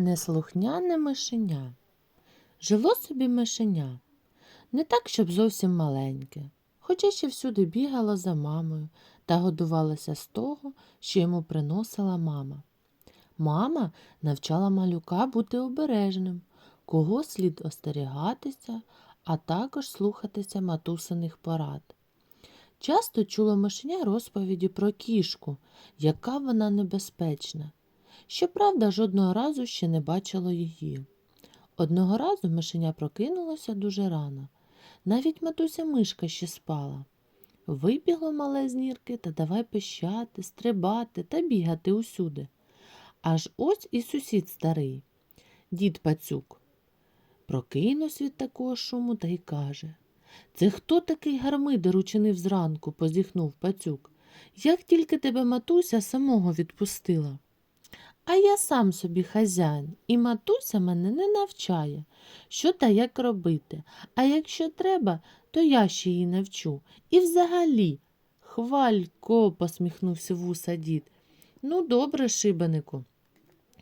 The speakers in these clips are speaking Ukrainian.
Неслухняне мишеня. Жило собі мишеня. Не так, щоб зовсім маленьке, хоча ще всюди бігало за мамою та годувалося з того, що йому приносила мама. Мама навчала малюка бути обережним, кого слід остерігатися, а також слухатися матусиних порад. Часто чуло мишеня розповіді про кішку, яка вона небезпечна. Щоправда, жодного разу ще не бачило її. Одного разу мишеня прокинулося дуже рано. Навіть матуся мишка ще спала. Вибігло мале з нірки та давай пищати, стрибати та бігати усюди. Аж ось і сусід старий, дід пацюк. Прокинувся від такого шуму та й каже Це хто такий гармидер учинив зранку? позіхнув пацюк. Як тільки тебе матуся самого відпустила. А я сам собі хазяїн, і матуся мене не навчає, що та як робити. А якщо треба, то я ще її навчу. І взагалі, хвалько, посміхнувся вуса дід. Ну, добре, шибенику.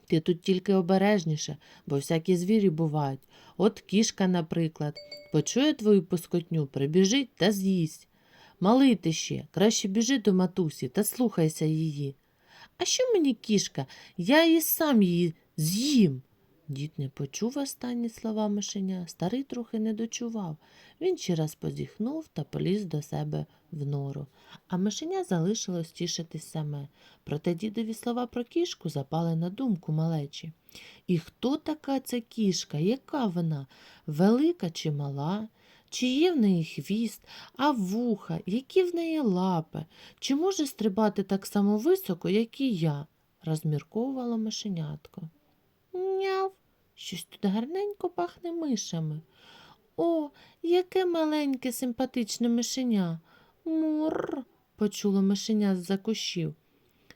Ти тут тільки обережніше, бо всякі звірі бувають. От кішка, наприклад, почує твою поскотню, прибіжить та з'їсть. Малий ти ще, краще біжи до матусі та слухайся її. А що мені кішка? Я і сам її з'їм. Дід не почув останні слова мишеня, старий трохи не дочував. Він ще раз позіхнув та поліз до себе в нору. А мишеня залишилось тішитись саме. Проте дідові слова про кішку запали на думку малечі. І хто така ця кішка? Яка вона? Велика чи мала? Чи є в неї хвіст, а вуха, які в неї лапи? Чи може стрибати так само високо, як і я? розмірковувало мишенятко. Няв, щось тут гарненько пахне мишами. О, яке маленьке симпатичне мишеня. Мур, почуло мишеня з-за кущів.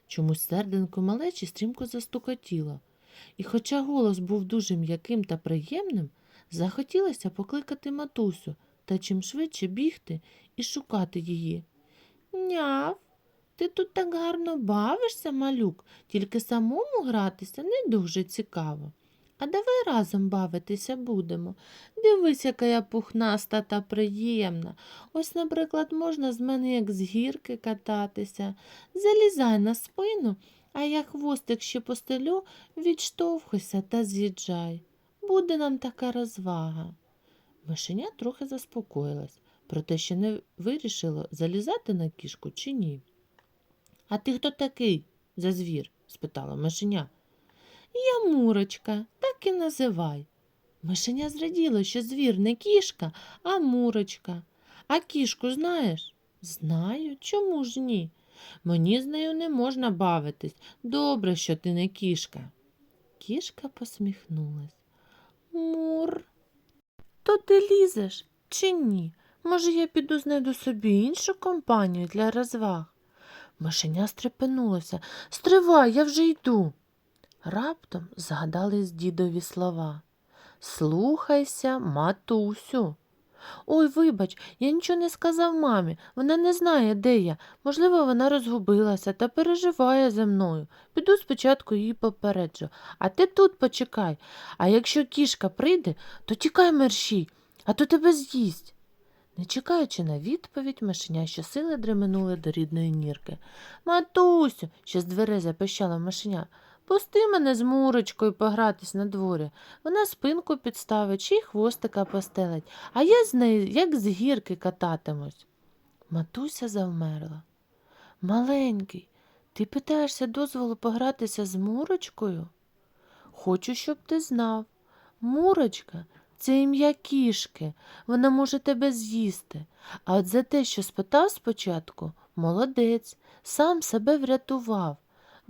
Чомусь серденько малечі стрімко застукотіло. І хоча голос був дуже м'яким та приємним, захотілося покликати матусю та чим швидше бігти і шукати її. Няв, ти тут так гарно бавишся, малюк, тільки самому гратися не дуже цікаво. А давай разом бавитися будемо. Дивись, яка я пухнаста та приємна. Ось, наприклад, можна з мене як з гірки кататися. Залізай на спину, а я хвостик ще постелю, відштовхуйся та з'їжджай. Буде нам така розвага. Мишеня трохи заспокоїлась, проте ще не вирішило, залізати на кішку чи ні. А ти хто такий за звір? спитала мишеня. Я Мурочка, так і називай. Мишеня зраділо, що звір не кішка, а мурочка. А кішку знаєш? Знаю, чому ж ні? Мені з нею не можна бавитись. Добре, що ти не кішка. Кішка посміхнулась. Мур. То ти лізеш чи ні? Може, я піду знайду собі іншу компанію для розваг? Мишеня стрепенулося. Стривай, я вже йду. Раптом згадались дідові слова. Слухайся, матусю. Ой, вибач, я нічого не сказав мамі. Вона не знає, де я. Можливо, вона розгубилася та переживає за мною. Піду спочатку її попереджу, а ти тут почекай. А якщо кішка прийде, то тікай мерщій, а то тебе з'їсть. Не чекаючи на відповідь, мишеня щосили дременули до рідної нірки. Матусю, що з дверей запищала мишеня, пусти мене з мурочкою погратись на дворі. Вона спинку підставить чи хвостика постелить, а я з нею, як з гірки, кататимусь. Матуся завмерла. Маленький, ти питаєшся дозволу погратися з мурочкою? Хочу, щоб ти знав. Мурочка це ім'я кішки, вона може тебе з'їсти. А от за те, що спитав спочатку, молодець, сам себе врятував.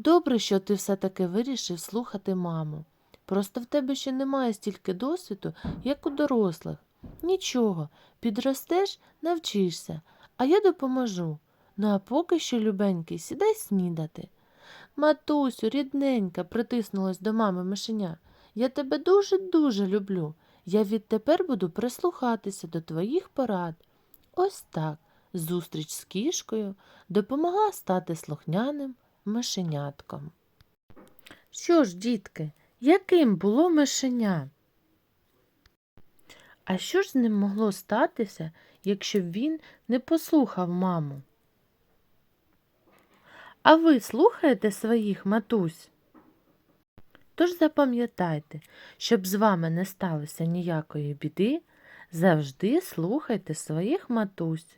Добре, що ти все-таки вирішив слухати маму. Просто в тебе ще немає стільки досвіду, як у дорослих. Нічого, підростеш, навчишся, а я допоможу. Ну а поки що, любенький, сідай снідати. Матусю, рідненька, притиснулась до мами мишеня. Я тебе дуже-дуже люблю. Я відтепер буду прислухатися до твоїх порад. Ось так зустріч з кішкою допомогла стати слухняним мишенятком. Що ж, дітки, Яким було мишеня? А що ж з ним могло статися, якщо б він не послухав маму? А ви слухаєте своїх матусь? Тож запам'ятайте, щоб з вами не сталося ніякої біди, завжди слухайте своїх матусь.